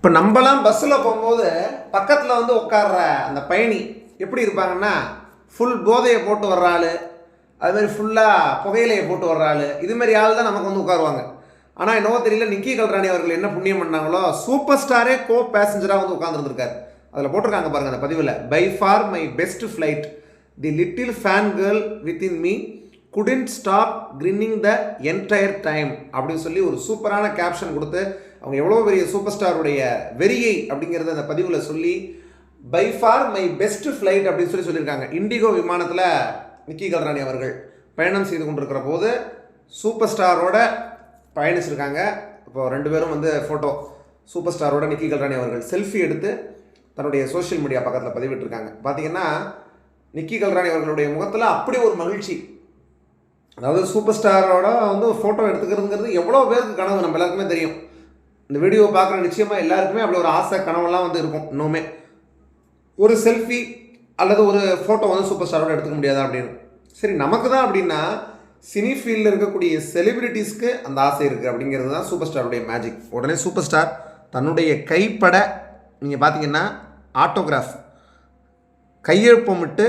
இப்போ நம்மலாம் பஸ்ஸில் போகும்போது பக்கத்தில் வந்து உட்கார்ற அந்த பயணி எப்படி இருப்பாங்கன்னா ஃபுல் போதையை போட்டு வர்ற ஆள் அதுமாதிரி ஃபுல்லாக புகையிலையை போட்டு வர்ற ஆள் இதுமாரி ஆள் தான் நமக்கு வந்து உட்காருவாங்க. ஆனால் என்னவோ தெரியல நிக்கி கல்ராணி அவர்கள் என்ன புண்ணியம் பண்ணாங்களோ சூப்பர் ஸ்டாரே கோ பேசஞ்சராக வந்து உட்காந்துருந்துருக்காரு அதில் போட்டிருக்காங்க பாருங்கள் அந்த பதிவில் by far my best flight the little fan girl within me couldn't stop grinning the entire time அப்படின்னு சொல்லி ஒரு சூப்பரான கேப்ஷன் கொடுத்து அவங்க எவ்வளோ பெரிய சூப்பர் ஸ்டாருடைய வெறியை அப்படிங்கிறத அந்த பதிவில் சொல்லி by far my best flight அப்படின்னு சொல்லி சொல்லியிருக்காங்க. இண்டிகோ விமானத்தில் நிக்கி கல்ராணி அவர்கள் பயணம் செய்து கொண்டிருக்கிற போது சூப்பர் ஸ்டாரோட பயணிச்சிருக்காங்க. இப்போ ரெண்டு பேரும் வந்து ஃபோட்டோ சூப்பர் ஸ்டாரோட நிக்கி கல்ராணி அவர்கள் செல்ஃபி எடுத்து தன்னுடைய சோஷியல் மீடியா பக்கத்தில் பதிவிட்டிருக்காங்க. பார்த்தீங்கன்னா நிக்கி கல்ராணி அவர்களுடைய முகத்தில் அப்படி ஒரு மகிழ்ச்சி அதாவது சூப்பர் ஸ்டாரோட வந்து ஃபோட்டோ எடுத்துக்கிறதுங்கிறது எவ்வளோ பேருக்கு கனவு நம்ம எல்லாருக்குமே தெரியும். இந்த வீடியோ பார்க்குற நிச்சயமாக எல்லாருக்குமே அப்படி ஒரு ஆசை கனவெல்லாம் வந்து இருக்கும் இன்னுமே. ஒரு செல்ஃபி அல்லது ஒரு ஃபோட்டோ வந்து சூப்பர் ஸ்டாரோட எடுத்துக்க முடியாதா அப்படின்னு. சரி நமக்கு தான் அப்படின்னா சினி ஃபீல்டில் இருக்கக்கூடிய செலிபிரிட்டிஸ்க்கு அந்த ஆசை இருக்குது அப்படிங்கிறது தான் சூப்பர் ஸ்டாருடைய மேஜிக் உடனே சூப்பர் ஸ்டார் தன்னுடைய கைப்பட நீங்கள் பார்த்தீங்கன்னா ஆட்டோகிராஃப் கையெழுப்பமிட்டு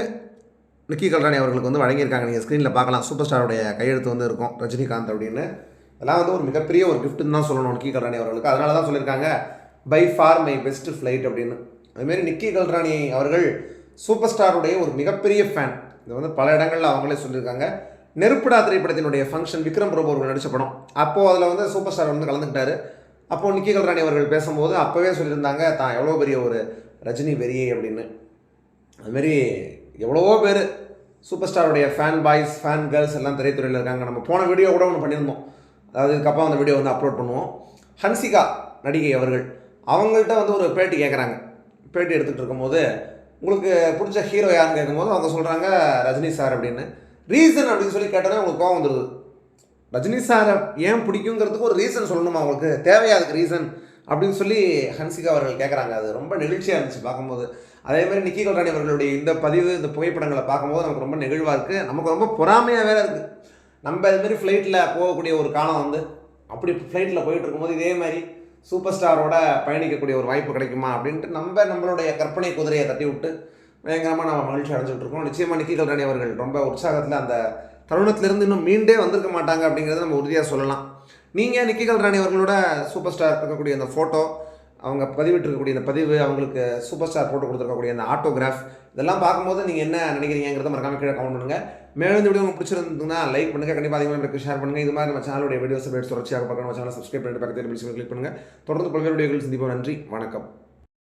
நிக்கி கல்ராணி அவர்களுக்கு வந்து வழங்கியிருக்காங்க. நீங்கள் ஸ்க்ரீனில் பார்க்கலாம். சூப்பர் ஸ்டாருடைய கையெழுத்து வந்து இருக்கும். ரஜினிகாந்த் அப்படின்னு. அதெல்லாம் வந்து ஒரு மிகப்பெரிய ஒரு கிஃப்ட்னு தான் சொல்லணும் நிக்கி கல்ராணி அவர்களுக்கு. அதனால தான் சொல்லியிருக்காங்க by far my best flight அப்படின்னு. அதுமாரி நிக்கி கல்ராணி அவர்கள் சூப்பர் ஸ்டாருடைய ஒரு மிகப்பெரிய ஃபேன் இது வந்து பல இடங்களில் அவங்களே சொல்லியிருக்காங்க. நெருப்புடா திரைப்படத்தினுடைய ஃபங்க்ஷன் விக்ரம் பிரபு அவர்கள் நடித்த படம். அப்போது அதில் வந்து சூப்பர் ஸ்டார் வந்து கலந்துக்கிட்டாரு. அப்போது நிக்கி கல்ராணி அவர்கள் பேசும்போது அப்போவே சொல்லியிருந்தாங்க தான் எவ்வளோ பெரிய ஒரு ரஜினி வெறியை அப்படின்னு. அதுமாரி எவ்வளவோ பேர் சூப்பர் ஸ்டாருடைய ஃபேன் பாய்ஸ் ஃபேன் கேர்ள்ஸ் எல்லாம் திரைத்துறையில் இருக்காங்க. நம்ம போன வீடியோ கூட ஒன்று பண்ணியிருந்தோம். அதாவது இதுக்கப்புறம் அந்த வீடியோ வந்து அப்லோட் பண்ணுவோம். ஹன்சிகா நடிகை அவர்கள் அவங்கள்ட்ட வந்து ஒரு பேட்டி கேட்குறாங்க பேட்டி எடுத்துகிட்டு இருக்கும்போது உங்களுக்கு பிடிச்ச ஹீரோ யாருன்னு கேட்கும்போது அவங்க சொல்கிறாங்க ரஜினி சார் அப்படின்னு. ரீசன் அப்படின்னு சொல்லி கேட்டோன்னே உங்களுக்கு கோவம் வந்துடுது ரஜினி சாரை ஏன் பிடிக்குங்கிறதுக்கு ஒரு ரீசன் சொல்லணுமா அவங்களுக்கு? தேவையா அதுக்கு ரீசன் அப்படின்னு சொல்லி ஹன்சிகா அவர்கள் கேட்குறாங்க அது ரொம்ப நெகிழ்ச்சியாக இருந்துச்சு பார்க்கும்போது. அதே மாதிரி நிக்கி கல்ராணி அவர்களுடைய இந்த பதிவு இந்த புகைப்படங்களை பார்க்கும்போது நமக்கு ரொம்ப நெகிழ்வாக இருக்குது நமக்கு ரொம்ப பொறாமையாக வேறு இருக்குது நம்ம இதுமாரி ஃப்ளைட்டில் போகக்கூடிய ஒரு காலம் வந்து அப்படி ஃப்ளைட்டில் போயிட்டு இருக்கும்போது இதே மாதிரி சூப்பர் ஸ்டாரோட பயணிக்கக்கூடிய ஒரு வாய்ப்பு கிடைக்குமா அப்படின்ட்டு நம்ம நம்மளுடைய கற்பனை குதிரையை தட்டி விட்டு பயங்கரமாக நம்ம மகிழ்ச்சி அடைஞ்சிட்டு இருக்கோம். நிச்சயமாக நிக்கி கல்ராணி அவர்கள் ரொம்ப உற்சாகத்தில் அந்த தருணத்திலிருந்து இன்னும் மீண்டே வந்திருக்க மாட்டாங்க அப்படிங்கிறத நம்ம உறுதியாக சொல்லலாம். நீங்கள் நிக்கிகல் ராணி அவர்களோட சூப்பர் ஸ்டார் இருக்கக்கூடிய அந்த ஃபோட்டோ அவங்க பதிவிட்டிருக்கக்கூடிய அந்த பதிவு அவங்களுக்கு சூப்பர் ஸ்டார் போட்டு கொடுத்துருக்கக்கூடிய அந்த ஆட்டோகிராஃப் இதெல்லாம் பார்க்கும்போது நீங்கள் என்ன நினைக்கிறீங்கிறத மறக்காம கீழே கமெண்ட் பண்ணுங்கள் மேலும் இந்த வீடியோ உங்களுக்கு பிடிச்சிருந்ததுன்னா லைக் பண்ணுங்கள் கண்டிப்பாக அதிகமாக எனக்கு ஷேர் பண்ணுங்கள் இது மாதிரி நம்ம சேனலுடைய வீடியோஸ் தொடர்ச்சியாக பார்க்கணும். சேனல் சப்ஸ்கிரைப் பண்ணிட்டு பக்கத்தில் கிளிக் பண்ணுங்கள் தொடர்ந்து பல்வேறு வீடியோகள் சந்திப்போம். நன்றி. வணக்கம்.